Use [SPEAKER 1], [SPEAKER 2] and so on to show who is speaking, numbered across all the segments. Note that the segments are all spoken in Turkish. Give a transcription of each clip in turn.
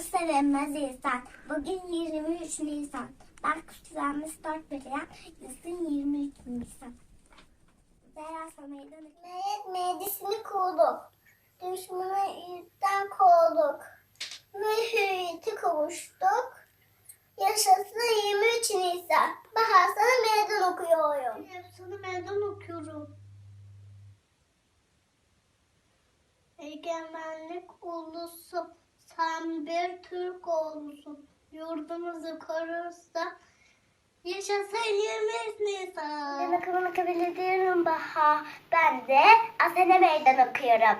[SPEAKER 1] gösterilmez insan. Bugün 23 Nisan. Bak kutularımız 4 milyon. Yazın 23 Nisan. Zehra sana meydan Melek meclisini kurduk. Düşmanı yüzden kovduk. Mühüriyeti kavuştuk. Yaşasın 23 Nisan. Bahar sana meydan okuyorum. Hep sana meydan okuyorum. Egemenlik ulusu, sen bir Türk ulusun. Yurdumuzu korursa yaşasın 23 Nisan. Ben okumamı kabul ediyorum Baha. Ben de Asene Meydan okuyorum.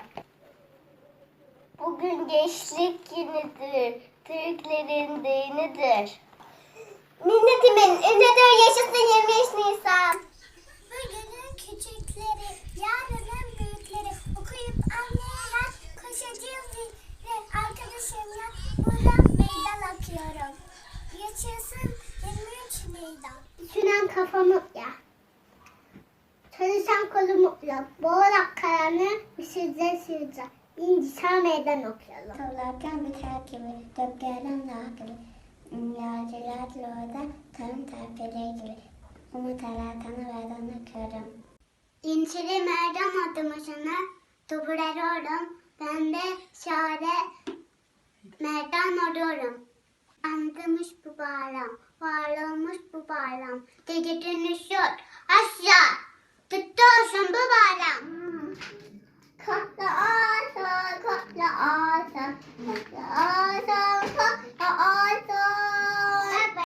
[SPEAKER 1] Bugün gençlik günüdür. Türklerin düğünüdür. Milletimin ünlüdür yaşasın 23 Nisan. Bugünün küçükleri, yarının büyükleri okuyup anlayarak koşacağız ve arkadaşımla burada meydan okuyorum. Yaşasın 23 meydan. Sünen kafamı ya. Çalışan kolu mutlu. Boğarak karanı üşüdüze üşüdüze. İnsan meydan okuyalım. Tavlarken biter gibi, döplerden daha gibi. Yağcılar orada, tarım terpeleri gibi. Umut alakanı verden okuyorum. İncili merdan adımızını duburuyorum. Ben de şare merdan oluyorum. Anlamış bu bayram, var olmuş bu bayram. Dedi dönüşüyor, aşağı. Tuttu olsun bu bayram. Katla asa, katla asa,